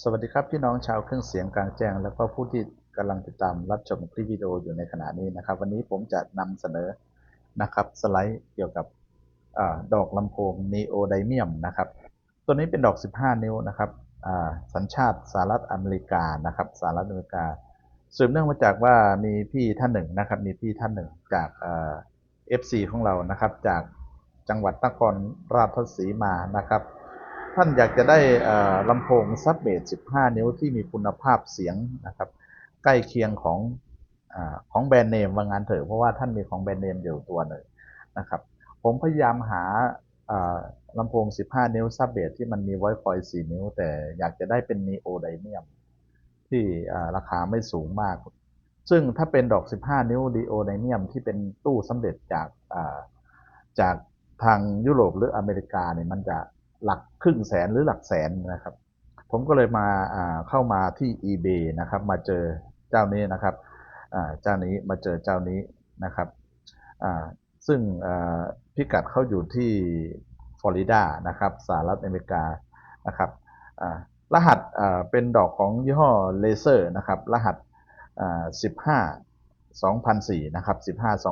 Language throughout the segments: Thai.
สวัสดีครับพี่น้องชาวเครื่องเสียงกลางแจ้ง แล้วก็ผู้ที่กำลังติดตามรับชมคลิปวิดีโออยู่ในขณะนี้นะครับ วันนี้ผมจะนำเสนอนะครับสไลด์เกี่ยวกับอดอกลำโพง Neo d y m i u m นะครับ ตัวนี้เป็นดอก 15 นิ้วนะครับอ่าสัญชาติสหรัฐอเมริกานะครับสหรัฐอเมริกาสืบเนื่องมาจากว่ามีพี่ท่านหนึ่งนะครับ มีพี่ท่านหนึ่งจากเอฟซีของเรานะครับ จากจังหวัดนครราชสีมานะครับ ท่านอยากจะได้ลำโพงซับเบส15 นิ้วที่มีคุณภาพเสียงนะครับ ใกล้เคียงของอของแบรนด์เนมว่างานเถอะเพราะว่าท่านมีของแบรนด์เนมอยู่ตัวหนึ่งนะครับ ผมพยายามหาลำโพง 15 นิ้วซับเบสที่มันมีไวคอย4นิ้ว แต่อยากจะได้เป็น Neo d y m i u m ที่ราคาไม่สูงมาก ซึ่งถ้าเป็นดอก 15 นิ้ว Neo d y m i u m ที่เป็นตู้สำเร็จจากจากทางยุโรปหรืออเมริกาเนี่ยมันจะ หลักครึ่งแสนหรือหลักแสนนะครับ ผมก็เลยมาเข้ามาที่ eBay นะครับ มาเจอเจ้านี้นะครับเจ้านี้มาเจอเจ้านี้นะครับซึ่งพิกัดเขาอยู่ที่ฟลอริดานะครับสหรัฐอเมริกานะครับรหัสเป็นดอกของยี่ห้อเลเซอร์นะครับ รหัสอ่า15 2004นะครับ15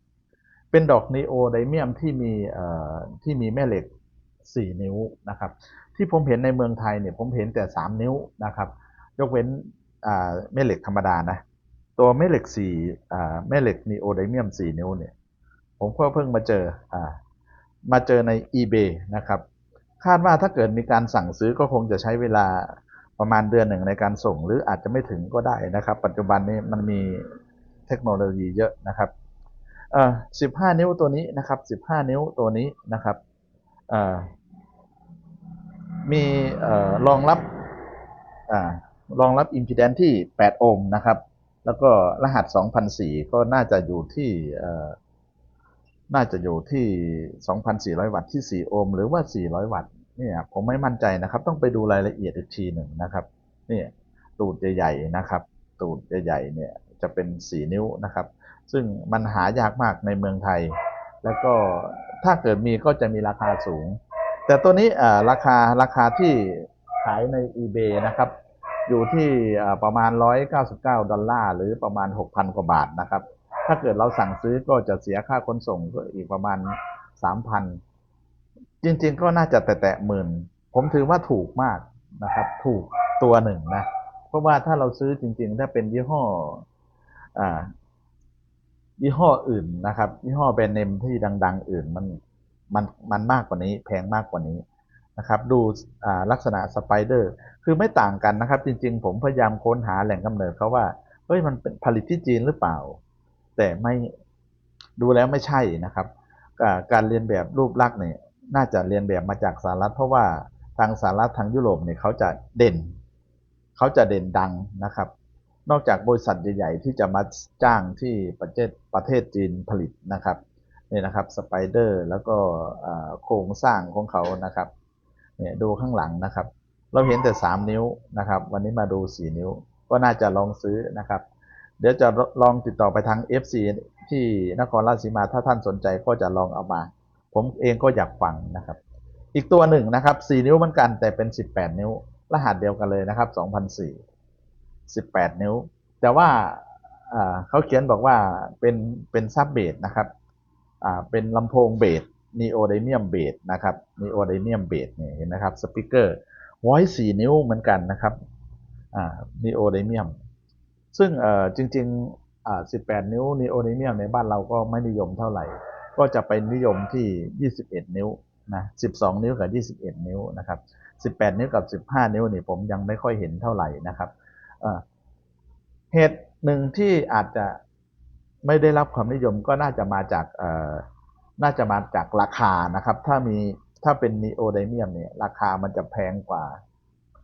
2004 เป็นดอกนีโอไดเมียมที่มีที่มีแม่เหล็ก 4 นิ้วนะครับ ที่ผมเห็นในเมืองไทยเนี่ยผมเห็นแต่ 3 นิ้วนะครับ ยกเว้นแม่เหล็กธรรมดานะ ตัวแม่เหล็ก4แม่เหล็กนีโอไดเมียม 4 นิ้วเนี่ย ผมก็เพิ่งมาเจออมาเจอใน eBay นะครับ คาดว่าถ้าเกิดมีการสั่งซื้อก็คงจะใช้เวลาประมาณเดือนหนึ่งในการส่งหรืออาจจะไม่ถึงก็ได้นะครับ ปัจจุบันนี้มันมีเทคโนโลยีเยอะนะครับเอ่อ15 นิ้วตัวนี้นะครับ 15 นิ้วตัวนี้นะครับ มีรองรับรองรับอิมพีแดนที่ 8 โอห์มนะครับ แล้วก็รหัส 2004 ก็น่าจะอยู่ที่น่าจะอยู่ที่ 2,400 วัตต์ที่ 4 โอห์มหรือว่า 400 วัตต์เนี่ยผมไม่มั่นใจนะครับ ต้องไปดูรายละเอียดอีกทีหนึ่งนะครับนี่ตูดใหญ่ๆนะครับ ตูดใหญ่ๆเนี่ยจะเป็น 4 นิ้วนะครับ ซึ่งมันหายากมากในเมืองไทย แล้วก็ถ้าเกิดมีก็จะมีราคาสูง แต่ตัวนี้ราคาราคาที่ขายใน eBay นะครับ อยู่ที่อ่าประมาณ 199 ดอลลาร์ หรือประมาณ 6,000 กว่าบาทนะครับ ถ้าเกิดเราสั่งซื้อก็จะเสียค่าขนส่งก็อีกประมาณ 3,000 จริงๆ ก็น่าจะแตะหมื่น ผมถือว่าถูกมากนะครับ ถูกตัวหนึ่งนะ เพราะว่าถ้าเราซื้อจริงๆ ถ้าเป็นยี่ห้ออ ยี่ห้ออื่นนะครับยี่ห้อแบรนด์เนมที่ดัง ๆ อื่นมันมันมันมากกว่านี้แพงมากกว่านี้นะครับ ดูลักษณะสไปเดอร์คือไม่ต่างกันนะครับ จริง ๆ ผมพยายามค้นหาแหล่งกำเนิดเขาว่าเฮ้ยมันเป็นผลิตที่จีนหรือเปล่า แต่ไม่ดูแล้วไม่ใช่นะครับ การเรียนแบบรูปลักษณ์เนี่ยน่าจะเรียนแบบมาจากสหรัฐ เพราะว่าทางสหรัฐทางยุโรปเนี่ยเขาจะเด่น เขาจะเด่นดังนะครับ นอกจากบริษัทใหญ่ๆที่จะมาจ้างที่ประเทศประเทศจีนผลิตนะครับนี่นะครับสไปเดอร์แล้วก็โครงสร้างของเขานะครับเนี่ยดูข้างหลังนะครับ เราเห็นแต่ 3 นิ้วนะครับ วันนี้มาดู 4 นิ้ว ก็น่าจะลองซื้อนะครับ เดี๋ยวจะลองติดต่อไปทาง FC ที่นครราชสีมาถ้าท่านสนใจก็จะลองเอามา ผมเองก็อยากฟังนะครับ อีกตัวหนึ่งนะครับ 4 นิ้วเหมือนกันแต่เป็น 18 นิ้ว รหัสเดียวกันเลยนะครับ 2004 18 นิ้ว แต่ว่าเขาเขียนบอกว่าเป็นเป็นซับเบสนะครับเป็นลำโพงเบส Neo d y m i u m เบสนะครับ Neo d y m i u m เบสเนี่ยเห็นนะครับสปีกเกอร์ไว้4นิ้วเหมือนกันนะครับอ่า Neo d y m i u m ซึ่งจริงๆ 18 นิ้ว Neo d y m i u m ในบ้านเราก็ไม่นิยมเท่าไหร่ ก็จะไปนิยมที่ 21 นิ้วนะ12 นิ้วกับ 21 นิ้วนะครับ 18 นิ้วกับ 15 นิ้วนี่ผมยังไม่ค่อยเห็นเท่าไหร่นะครับ เหตุหนึ่งที่อาจจะไม่ได้รับความนิยมก็น่าจะมาจากน่าจะมาจากราคานะครับ ถ้ามีถ้าเป็น Neo d y m i u m เนี่ยราคามันจะแพงกว่า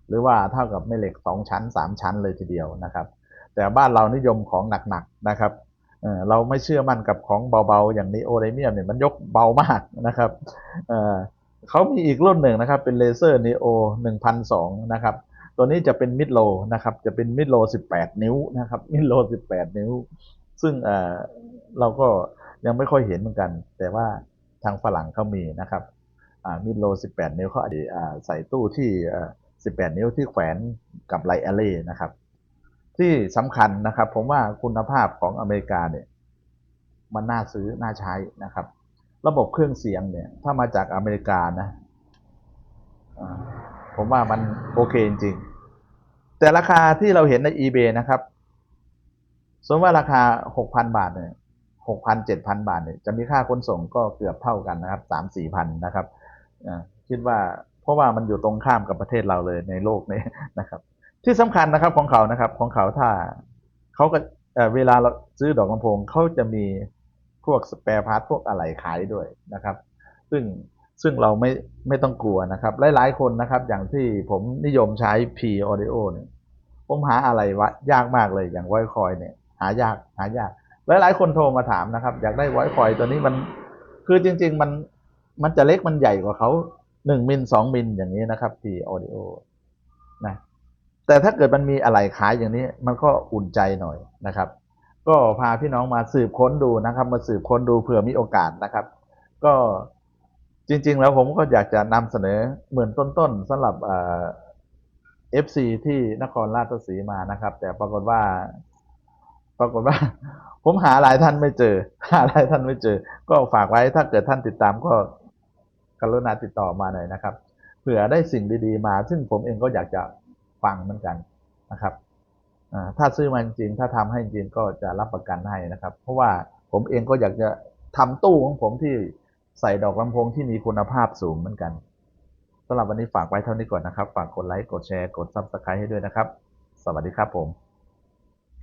หรือว่าเท่ากับแม่เหล็ก2ชั้น3ชั้นเลยทีเดียวนะครับ แต่บ้านเรานิยมของหนักๆนะครับเราไม่เชื่อมั่นกับของเบาๆ อย่างนีโอไดเมียมเนี่ยมันยกเบามากนะครับเขามีอีกรุ่นหนึ่งนะครับ เป็นเลเซอร์นีโอ1002นะครับ ตัวนี้จะเป็นมิดโลนะครับ จะเป็นมิดโล 18 นิ้วนะครับ มิดโล 18 นิ้ว ซึ่งเราก็ยังไม่ค่อยเห็นเหมือนกัน แต่ว่าทางฝรั่งเขามีนะครับมิดโล 18 นิ้วเขาอาจจะใส่ตู้ที่ 18 นิ้วที่แขวนกับไลอ a เล่นะครับ ที่สำคัญนะครับ ผมว่าคุณภาพของอเมริกาเนี่ย มันน่าซื้อ น่าใช้นะครับ ระบบเครื่องเสียงเนี่ย ถ้ามาจากอเมริกานะผมว่ามันโอเคจริง แต่ราคาที่เราเห็นใน eBay นะครับ สมมติว่าราคา 6,000 บาทเนี่ย6,000 7,000บาทเนี่ยจะมีค่าขนส่งก็เกือบเท่ากันนะครับ3 4,000นะครับคิดว่าเพราะว่ามันอยู่ตรงข้ามกับประเทศเราเลยในโลกนี้นะครับ ที่สำคัญนะครับของเขานะครับของเขาถ้าเขาก็เอ่อเวลาเราซื้อดอกลำโพงเขาจะมีพวกสเปร์พาร์ทพวกอะไรขายด้วยนะครับ ซึ่ง ซึ่งเราไม่ไม่ต้องกลัวนะครับ หลายๆคนนะครับ อย่างที่ผมนิยมใช้ P Audio เนี่ยผมหาอะไรวะยากมากเลยอย่างไวคอยเนี่ย หายากหายาก หลายๆคนโทรมาถามนะครับ อยากได้ไวคอยตัวนี้มันคือจริง ๆ มันมันจะเล็กมันใหญ่กว่าเขาหนึ่งมิลสองมิลอย่างนี้นะครับ P Audio นะแต่ถ้าเกิดมันมีอะไรขายอย่างนี้มันก็อุ่นใจหน่อยนะครับ ก็พาพี่น้องมาสืบค้นดูนะครับ มาสืบค้นดูเผื่อมีโอกาสนะครับ ก็ จริง ๆ แล้วผมก็อยากจะนำเสนอเหมือนต้นๆสำหรับเอ่อ FC ที่นครราชสีมานะครับ แต่ปรากฏว่า ปรากฏว่า ผมหาหลายท่านไม่เจอ หาหลายท่านไม่เจอ ก็ฝากไว้ถ้าเกิดท่านติดตามก็กรุณาติดต่อมาหน่อยนะครับเผื่อได้สิ่งดีๆมา ซึ่งผมเองก็อยากจะฟังเหมือนกันนะครับถ้าซื้อมาจริงถ้าทำให้จริงก็จะรับประกันให้นะครับ เพราะว่าผมเองก็อยากจะทำตู้ของผมที่ ใส่ดอกลำโพงที่มีคุณภาพสูงเหมือนกันสำหรับวันนี้ฝากไว้เท่านี้ก่อนนะครับ ฝากกดไลค์ กดแชร์ กด Subscribe ให้ด้วยนะครับ สวัสดีครับผม